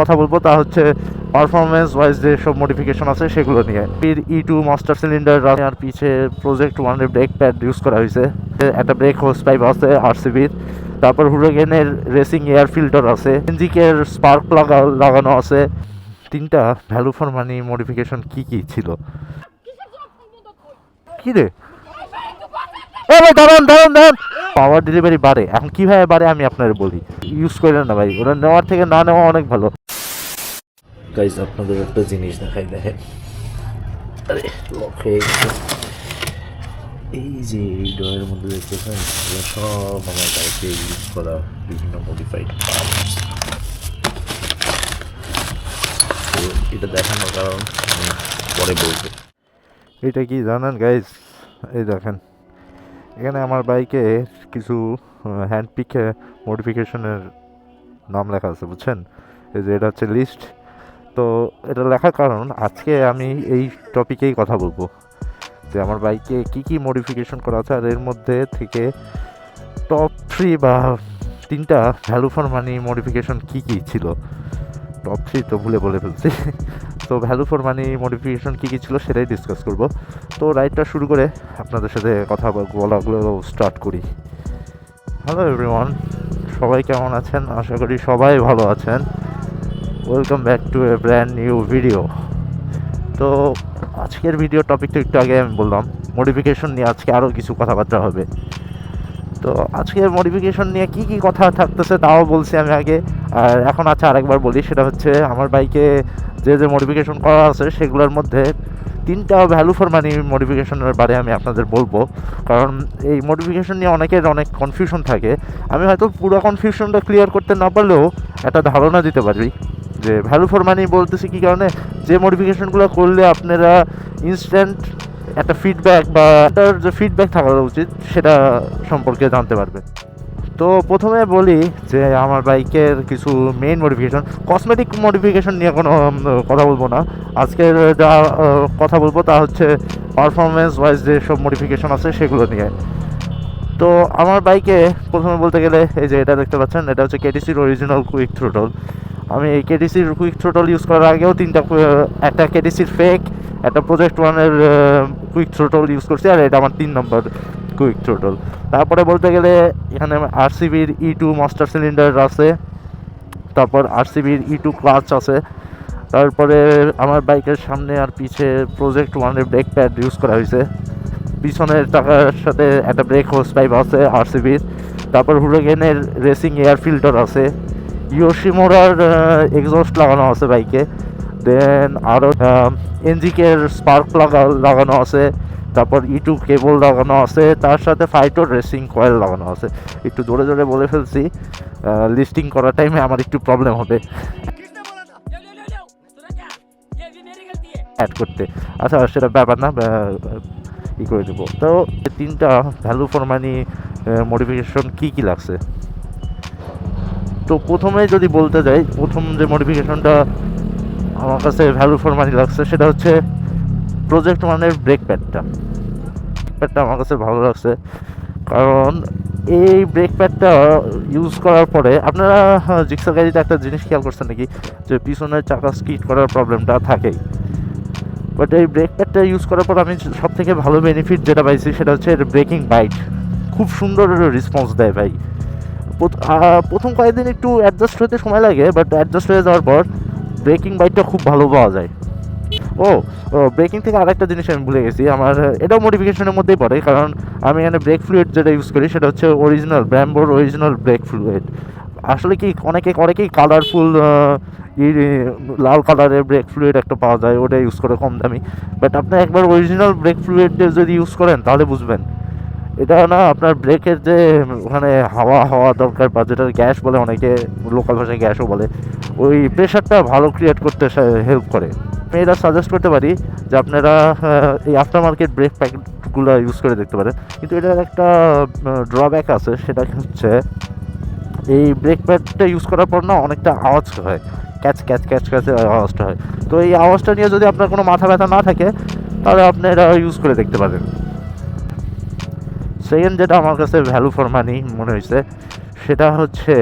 কথা বলব, তা হচ্ছে পারফরমেন্স ওয়াইজ যে সব মডিফিকেশন আছে সেগুলো নিয়ে। এর ই টু মাস্টার সিলিন্ডার আর পিছে প্রজেক্ট ওয়ানের ব্রেক প্যাড ইউজ করা হয়েছে। একটা ব্রেক হোস পাইপ আছে আরসিবির তারপর হুরোগেনের রেসিং এয়ার ফিল্টার আছে এনজিকের স্পার্ক লাগা, লাগানো আছে। তিনটা ভ্যালু ফর মানি মডিফিকেশন কি কি ছিল? কি রে? এ ভাই, দাঁড়ান দাঁড়ান দাঁড়ান। পাওয়ার ডেলিভারি বাড়ে। এখন কীভাবে বাড়ে আমি আপনার বলি। ইউজ করেন না ভাই, ওরা নেওয়ার থেকে না নেওয়া অনেক ভালো। গাইজ আপনাদের একটা জিনিস দেখাই, দেখেন। আরে লক এই যে এই ডয়ের মধ্যে দেখতেছেন সব আমার বাইকে ইউজ করা বিভিন্ন মডিফাইড পার্টস তো এটা দেখানোর কারণ পরে বলব। এটা কি জানেন গাইজ এই দেখেন। এখানে আমার বাইকে কিছু হ্যান্ড পিক মডিফিকেশনের নাম লেখা আছে, বুঝছেন? এই যে এটা হচ্ছে লিস্ট তো এটা লেখার কারণ, আজকে আমি এই টপিকেই কথা বলব যে আমার বাইকে কি কি মডিফিকেশন করা আছে, আর এর মধ্যে থেকে টপ থ্রি বা তিনটা ভ্যালু ফর মানি মডিফিকেশন কী কী ছিল? টপ থ্রি তো ভুলে বলে ফেলছি। তো ভ্যালু ফর মানি মডিফিকেশন কী কী ছিল সেটাই ডিসকাস করব। তো রাইডটা শুরু করে আপনাদের সাথে কথা বলাগুলো স্টার্ট করি। হ্যালো এভরিওয়ান সবাই কেমন আছেন? আশা করি সবাই ভালো আছেন। Welcome back to a brand new video তো আজকের ভিডিও টপিকটা একটু আগে আমি বললাম মডিফিকেশন নিয়ে আজকে আরও কিছু কথাবার্তা হবে। তো আজকের মডিফিকেশন নিয়ে কি কি কথা থাকতেছে তাও বলছি আমি আগে। আর এখন আছে আরেকবার বলি, সেটা হচ্ছে আমার বাইকে যে যে মডিফিকেশন করা আছে, সেগুলোর মধ্যে তিনটা ভ্যালু ফর মানি মডিফিকেশনের বারে আমি আপনাদের বলব। কারণ এই মডিফিকেশন নিয়ে অনেকের অনেক কনফিউশন থাকে। আমি হয়তো পুরো কনফিউশনটা ক্লিয়ার করতে না পারলেও একটা ধারণা দিতে পারি। যে ভ্যালু ফর মানি বলতেছি কী কারণে? যে মডিফিকেশনগুলো করলে আপনারা ইনস্ট্যান্ট একটা ফিডব্যাক বা তার যে ফিডব্যাক থাকা উচিত, সেটা সম্পর্কে জানতে পারবে তো প্রথমে বলি যে আমার বাইকের কিছু মেইন মডিফিকেশন কসমেটিক মডিফিকেশন নিয়ে কোনো কথা বলব না। আজকের যা কথা বলব তা হচ্ছে পারফরমেন্স ওয়াইজ যে সব মডিফিকেশন আছে সেগুলো নিয়ে। তো আমার বাইকে প্রথমে বলতে গেলে, এই যে এটা দেখতে পাচ্ছেন, এটা হচ্ছে কেটিসির অরিজিনাল কুইক থ্রোটল আমি এই কেটিসির কুইক থ্রোটল ইউজ করার আগেও তিনটা একটা কেটিসির ফেক একটা প্রজেক্ট ওয়ানের কুইক থ্রোটল ইউজ করছি, আর এটা আমার তিন নম্বর কুইক থ্রোটল তারপরে বলতে গেলে, এখানে আরসিবির ই টু মাস্টার সিলিন্ডার আছে, তারপর আরসিবির ই টু ক্লাচ আছে, তারপরে আমার বাইকের সামনে আর পিছে প্রজেক্ট ওয়ানের ব্রেক প্যাড ইউজ করা হয়েছে। পিছনের টাকার সাথে একটা ব্রেক হোস পাইপ আছে আরসিবির তারপর হুরোগেনের রেসিং এয়ার ফিল্টার আছে। ইয়োশিমোরার এক্সস্ট uh, লাগানো আছে বাইকে দেন আরও এনজিকের স্পার্ক লাগা, লাগানো আছে। তারপর e ইটু কেবল লাগানো আছে। তার সাথে ফাইটো রেসিং কয়েল লাগানো আছে। একটু জোরে জোরে বলে ফেলছি। লিস্টিং করার টাইমে আমার একটু প্রবলেম হবে। অ্যাড করতে। আচ্ছা সেটা ব্যাপার না ই করে দেবো। তো তিনটা ভ্যালু ফর মানি মডিফিকেশন কী কী লাগছে? তো প্রথমে যদি বলতে যাই, প্রথম যে মডিফিকেশনটা আমার কাছে ভ্যালু ফর মানি লাগছে, সেটা হচ্ছে প্রজেক্ট ওয়ানের ব্রেক প্যাডটা প্যাডটা আমার কাছে ভালো লাগছে। কারণ এই ব্রেক প্যাডটা ইউজ করার পরে আপনারা জিক্সার গাড়িতে একটা জিনিস খেয়াল করছেন নাকি? যে পিছনের চাকা স্কিট করার প্রবলেমটা থাকেই। বাট এই ব্রেক প্যাডটা ইউজ করার পর আমি সব থেকে ভালো বেনিফিট যেটা পাইছি, সেটা হচ্ছে এর ব্রেকিং বাইট খুব সুন্দর রেসপন্স দেয় ভাই। প্রথম কয়েকদিন একটু অ্যাডজাস্ট হতে সময় লাগে বাট অ্যাডজাস্ট হয়ে যাওয়ার পর ব্রেকিং বাইকটা খুব ভালো পাওয়া যায়। ও ব্রেকিং থেকে আরেকটা জিনিস আমি ভুলে গেছি, আমার, এটাও মডিফিকেশনের মধ্যেই পড়ে, কারণ আমি এখানে ব্রেক ফ্লুইড যেটা ইউজ করি, সেটা হচ্ছে অরিজিনাল ব্র্যাম্বোর অরিজিনাল ব্রেক ফ্লুইড আসলে কি, অনেকে করে কি কালারফুল লাল কালারের ব্রেক ফ্লুইড একটা পাওয়া যায়, ওটা ইউজ করে কম দামি। বাট আপনি একবার অরিজিনাল ব্রেক ফ্লুইড যদি ইউজ করেন, তাহলে বুঝবেন। এটা না আপনার ব্রেকের যে ওখানে হাওয়া, হওয়া দরকার বা যেটা গ্যাস বলে অনেকে লোকাল ভাষায় গ্যাসও বলে, ওই প্রেশারটা ভালো ক্রিয়েট করতে হেল্প করে। আমি এটা সাজেস্ট করতে পারি যে আপনারা এই আফটার মার্কেট ব্রেক প্যাকেটগুলো ইউজ করে দেখতে পারেন। কিন্তু এটার একটা ড্রব্যাক আছে, সেটা হচ্ছে এই ব্রেক প্যাডটা ইউজ করার পর না অনেকটা আওয়াজ হয়। ক্যাচ ক্যাচ ক্যাচ ক্যাচের আওয়াজটা হয়। তো এই আওয়াজটা নিয়ে যদি আপনার কোনো মাথা ব্যথা না থাকে, তাহলে আপনি এটা ইউজ করে দেখতে পারেন। সেকেন্ড যেটা আমার কাছে ভ্যালু ফর মানি মনে হয়েছে, সেটা হচ্ছে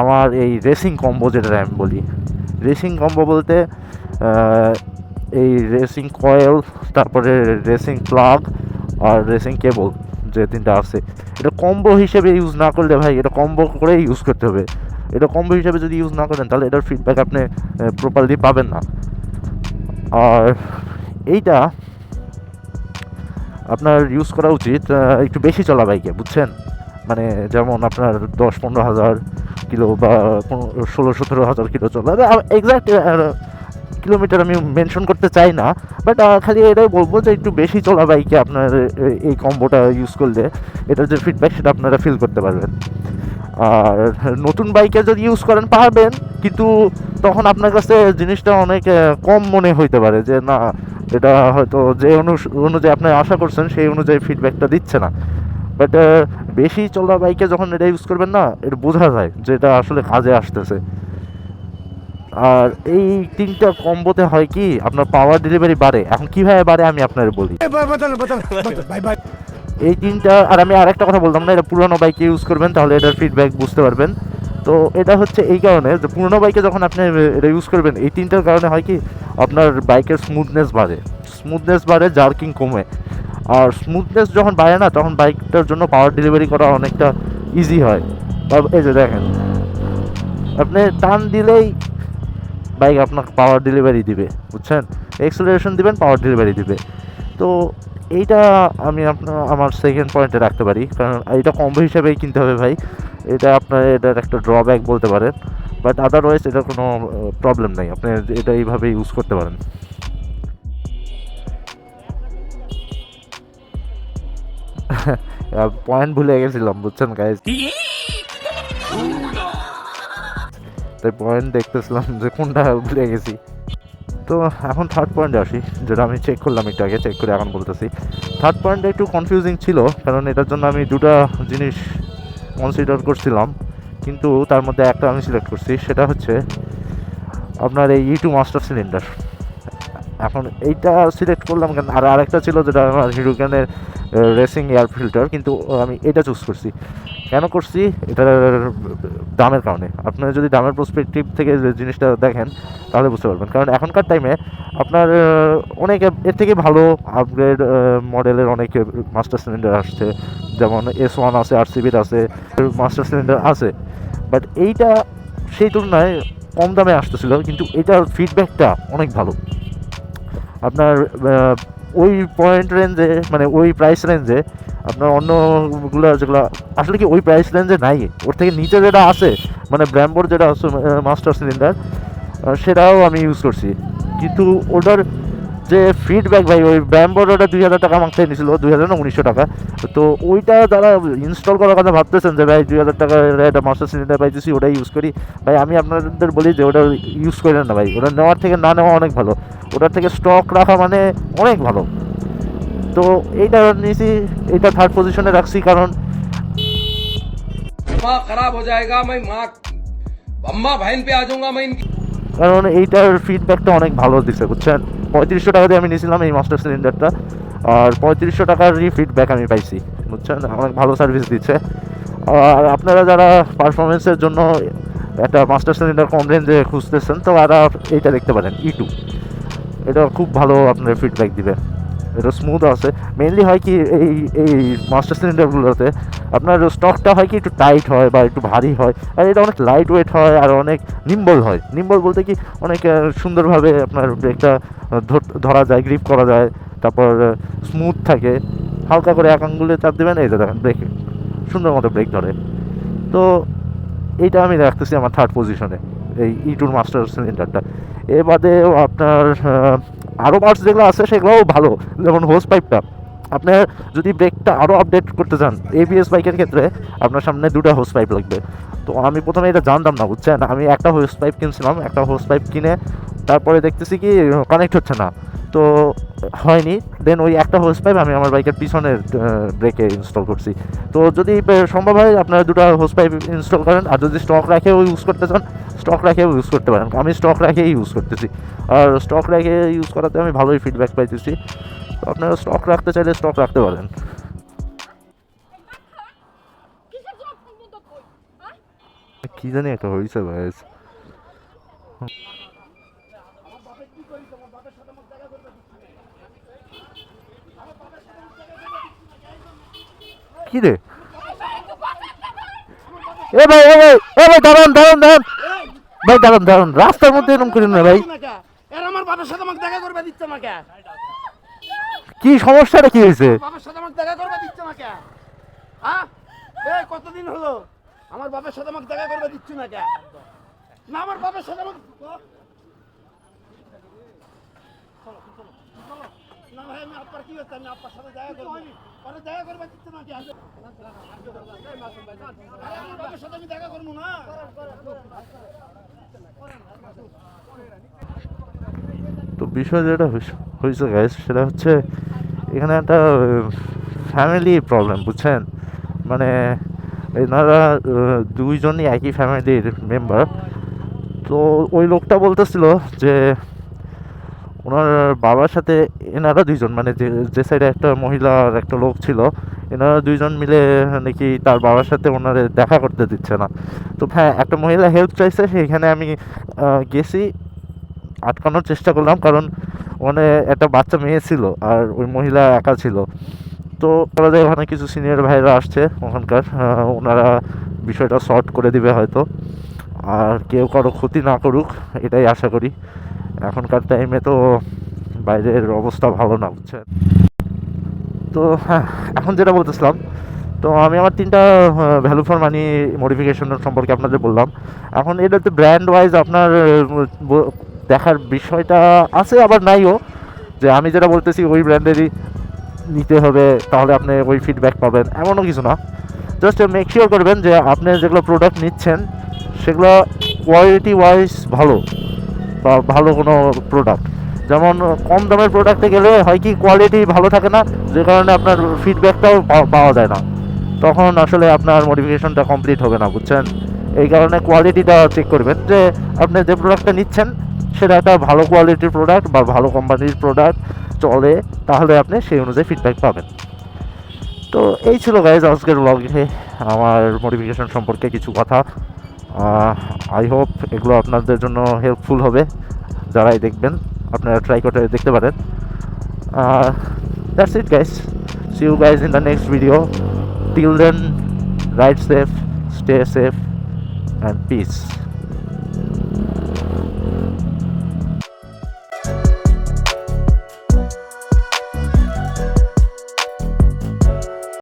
আমার এই রেসিং কম্বো যেটা আমি বলি। রেসিং কম্বো বলতে এই রেসিং কয়েল তারপরে রেসিং প্লাগ আর রেসিং কেবল যে তিনটা আছে। এটা কম্বো হিসেবে ইউজ না করলে ভাই, এটা কম্বো করে ইউজ করতে হবে। এটা কম্বো হিসেবে যদি ইউজ না করেন, তাহলে এটার ফিডব্যাক আপনি প্রপারলি পাবেন না। আর এইটা আপনার ইউজ করা উচিত একটু বেশি চলা বাইকে বুঝছেন? মানে যেমন আপনার দশ পনেরো হাজার কিলো বা ষোলো সতেরো হাজার কিলো চলা এক্সাক্ট কিলোমিটার আমি মেনশন করতে চাই না বাট খালি এটাই বলব যে একটু বেশি চলা বাইকে আপনার এই কম্বোটা ইউজ করলে এটার যে ফিডব্যাক সেটা আপনারা ফিল করতে পারবেন। আর নতুন বাইকে যদি ইউজ করেন, পারবেন, কিন্তু তখন আপনার কাছে জিনিসটা অনেক কম মনে হইতে পারে যে, না এটা হয়তো যে অনুযায়ী আপনি আশা করছেন সেই অনুযায়ী ফিডব্যাকটা দিচ্ছে না। বাট বেশি চলা বাইকে যখন এটা ইউজ করবেন না এটা বোঝা যায় যে এটা আসলে কাজে আসতেছে। আর এই তিনটা কম্বোতে হয় কি আপনার পাওয়ার ডেলিভারি বাড়ে। এখন কীভাবে বাড়ে আমি আপনার বলি। এই তিনটা আর আমি আরেকটা কথা বলতাম না এটা পুরোনো বাইকে ইউজ করবেন তাহলে এটার ফিডব্যাক বুঝতে পারবেন। তো এটা হচ্ছে এই কারণে যে পুরোনো বাইকে যখন আপনি এটা ইউজ করবেন, এই তিনটার কারণে হয় কি, আপনার বাইকের স্মুথনেস বাড়ে। স্মুথনেস বাড়ে জার্কিং কমে। আর স্মুথনেস যখন বাড়ে না, তখন বাইকটার জন্য পাওয়ার ডেলিভারি করা অনেকটা ইজি হয়। এই যে দেখেন, আপনি টান দিলেই বাইক আপনাকে পাওয়ার ডেলিভারি দিবে, বুঝছেন? এক্সেলারেশন দিবেন পাওয়ার ডেলিভারি দিবে। তো এইটা আমি আপনার, আমার সেকেন্ড পয়েন্টে রাখতে পারি। কারণ এইটা কম্বো হিসাবেই কিনতে হবে ভাই। এটা আপনার এটার একটা ড্রব্যাক বলতে পারেন বাট আদারওয়াইজ এটার কোনো প্রবলেম নেই। আপনি এটা এইভাবে ইউজ করতে পারেন। পয়েন্ট ভুলে গেছিলাম, বুঝছেন গাইজ তাই পয়েন্ট দেখতেছিলাম যে কোনটা ভুলে গেছি। তো এখন থার্ড পয়েন্টে আসি, যেটা আমি চেক করলাম একটু আগে চেক করে এখন বলতেছি। থার্ড পয়েন্টটা একটু কনফিউজিং ছিল, কারণ এটার জন্য আমি দুটা জিনিস কনসিডার করছিলাম, কিন্তু তার মধ্যে একটা আমি সিলেক্ট করছি, সেটা হচ্ছে আপনার এই ইটু মাস্টার সিলিন্ডার এখন এইটা সিলেক্ট করলাম কেন? আর আরেকটা ছিল যেটা আমার হিরোগানের রেসিং এয়ার ফিল্টার কিন্তু আমি এটা চুজ করছি। কেন করছি? এটার দামের কারণে। আপনারা যদি দামের প্রসপেক্টিভ থেকে জিনিসটা দেখেন, তাহলে বুঝতে পারবেন। কারণ এখনকার টাইমে আপনার অনেক এর থেকে ভালো আপগ্রেড মডেলের অনেক মাস্টার সিলিন্ডার আসছে। যেমন এস ওয়ান আছে আর সিবির আছে মাস্টার সিলিন্ডার আছে। বাট এইটা সেই তুলনায় কম দামে আসতেছিল, কিন্তু এটার ফিডব্যাকটা অনেক ভালো। আপনার ওই পয়েন্ট রেঞ্জে মানে ওই প্রাইস রেঞ্জে আপনার অন্যগুলো যেগুলো, আসলে কি ওই প্রাইস রেঞ্জে নাই। ওর থেকে নিচে যেটা আছে মানে ব্র্যাম্বোর যেটা আছে মাস্টার সিলিন্ডার সেটাও আমি ইউজ করছি। কিন্তু ওটার যে ফিডব্যাক ভাই ওই ব্র্যাম্বোর ওটা দুই হাজার টাকা মাংসে নিয়েছিল দুই হাজার না উনিশশো টাকা তো ওইটা যারা ইনস্টল করার কথা ভাবতেছেন যে ভাই দুই হাজার টাকা একটা মাস্টার সিলিন্ডার পাইতেছি ওটাই ইউজ করি ভাই আমি আপনাদের বলি যে ওটা ইউজ করেন না ভাই ওটা নেওয়ার থেকে না নেওয়া অনেক ভালো ওটার থেকে স্টক রাখা মানে অনেক ভালো তো এইটা নিয়েছি এইটা থার্ড পজিশনে রাখছি কারণ दिमाग खराब हो जाएगा मैं माँ अम्मा बहन पे आ जाऊंगा मैं इनकी কারণ এইটার ফিডব্যাকটা অনেক ভালো দিচ্ছে বুঝছেন? পঁয়ত্রিশশো টাকা দিয়ে আমি নিয়েছিলাম এই মাস্টার সিলিন্ডারটা আর পঁয়ত্রিশশো টাকারই ফিডব্যাক আমি পাইছি, বুঝছেন? অনেক ভালো সার্ভিস দিচ্ছে। আর আপনারা যারা পারফরমেন্সের জন্য একটা মাস্টার সিলিন্ডার কম রেঞ্জে খুঁজতেছেন, তো তারা এইটা দেখতে পারেন ই টু এটা খুব ভালো আপনার ফিডব্যাক দিবে। এটা স্মুথ আছে। মেনলি হয় কি এই এই মাস্টার সিলিন্ডারগুলোতে আপনার স্টকটা হয় কি একটু টাইট হয় বা একটু ভারী হয়। আর এটা অনেক লাইট ওয়েট হয় আর অনেক নিম্বল হয়। নিম্বল বলতে কি অনেক সুন্দরভাবে আপনার ব্রেকটা ধরা যায় গ্রিপ করা যায়, তারপর স্মুথ থাকে। হালকা করে এক আঙ্গুলে চাপ দেবেন, এই দেখেন, ব্রেকে, সুন্দর মতো ব্রেক ধরে। তো এইটা আমি রাখতেছি আমার থার্ড পজিশনে এই ই টুর মাস্টার সিলিন্ডারটা এ বাদেও আপনার আরও পার্টস যেগুলো আছে সেগুলোও ভালো। যেমন হোস পাইপটা আপনার যদি ব্রেকটা আরও আপডেট করতে চান এবিএস বাইকের ক্ষেত্রে আপনার সামনে দুটো হোস পাইপ লাগবে। তো আমি প্রথমে এটা জানতাম না, বুঝছেন? আমি একটা হোস পাইপ কিনছিলাম, একটা হোস পাইপ কিনে তারপরে দেখতেছি কি কানেক্ট হচ্ছে না। তো হয়নি দেন ওই একটা হোস পাইপ আমি আমার বাইকের পিছনের ব্রেকে ইনস্টল করছি। তো যদি সম্ভব হয় আপনারা দুটো হোস পাইপ ইনস্টল করেন, আর যদি স্টক রাখেও ইউজ করতে চান স্টক রাখেও ইউজ করতে পারেন। আমি স্টক রেখেই ইউজ করতেছি। আর স্টক রাখে ইউজ করাতে আমি ভালোই ফিডব্যাক পাইতেছি। তো আপনারা স্টক রাখতে চাইলে স্টক রাখতে পারেন। কি জানি একটা হয়েছে ভাই কি রে? এ ভাই এ ভাই এ ভাই, দাঁড়ান দাঁড়ান দাঁড়ান। ভাই দাঁড়ান দাঁড়ান রাস্তার মধ্যে এরকম করেন না ভাই। এর আমার বাবার সাথে আমাকে দেখা করবে দিচ্ছে না কে সমস্যাটা কি হয়েছে? বাবার সাথে আমাকে দেখা করবে দিচ্ছে না কে হ্যাঁ এই কতদিন হলো? আমার বাবার সাথে আমাকে দেখা করবে দিচ্ছে না কে না আমার বাবার সাথে আমাকে তো বিষয় যেটা হয়েছে- গাইস সেটা হচ্ছে এখানে একটা ফ্যামিলি প্রবলেম বুঝছেন? মানে এনারা দুইজনই একই ফ্যামিলির মেম্বার তো ওই লোকটা বলতেছিল যে ওনার বাবার সাথে এনারা দুইজন মানে যে যে সাইডে একটা মহিলা আর একটা লোক ছিল, এনারা দুইজন মিলে নাকি তার বাবার সাথে ওনারে দেখা করতে দিচ্ছে না। তো হ্যাঁ একটা মহিলা হেল্প চাইছে সেখানে আমি গেছি, আটকানোর চেষ্টা করলাম, কারণ ওখানে একটা বাচ্চা মেয়ে ছিল আর ওই মহিলা একা ছিল। তো বলা ওখানে কিছু সিনিয়র ভাইরা আসছে ওখানকার ওনারা বিষয়টা সর্ট করে দিবে হয়তো। আর কেউ কারও ক্ষতি না করুক, এটাই আশা করি। এখনকার টাইমে তো বাইরের অবস্থা ভালো না, বুঝছেন? তো হ্যাঁ এখন যেটা বলতেছিলাম, তো আমি আমার তিনটা ভ্যালু ফর মানি মডিফিকেশনের সম্পর্কে আপনাদের বললাম। এখন এটা এটাতে ব্র্যান্ড ওয়াইজ আপনার দেখার বিষয়টা আছে, আবার নাইও। যে আমি যেটা বলতেছি, ওই ব্র্যান্ডেরই নিতে হবে, তাহলে আপনি ওই ফিডব্যাক পাবেন, এমনও কিছু না। জাস্ট মেক শিওর করবেন যে আপনি যেগুলো প্রোডাক্ট নিচ্ছেন, সেগুলো কোয়ালিটি ওয়াইজ ভালো। বা ভালো কোনো প্রোডাক্ট যেমন কম দামের প্রোডাক্টে গেলে হয় কি কোয়ালিটি ভালো থাকে না, যে কারণে আপনার ফিডব্যাকটাও পাওয়া যায় না। তখন আসলে আপনার মডিফিকেশনটা কমপ্লিট হবে না, বুঝছেন? এই কারণে কোয়ালিটিটা চেক করবেন যে আপনি যে প্রোডাক্টটা নিচ্ছেন, সেটা একটা ভালো কোয়ালিটির প্রোডাক্ট বা ভালো কোম্পানির প্রোডাক্ট চলে, তাহলে আপনি সেই অনুযায়ী ফিডব্যাক পাবেন। তো এই ছিল গাইজ আজকের ব্লগে আমার মডিফিকেশন সম্পর্কে কিছু কথা। আই হোপ এগুলো আপনাদের জন্য হেল্পফুল হবে। যারাই দেখবেন, আপনারা ট্রাই করে দেখতে পারেন। That's it guys see you guys in the next video till then ride safe stay safe and peace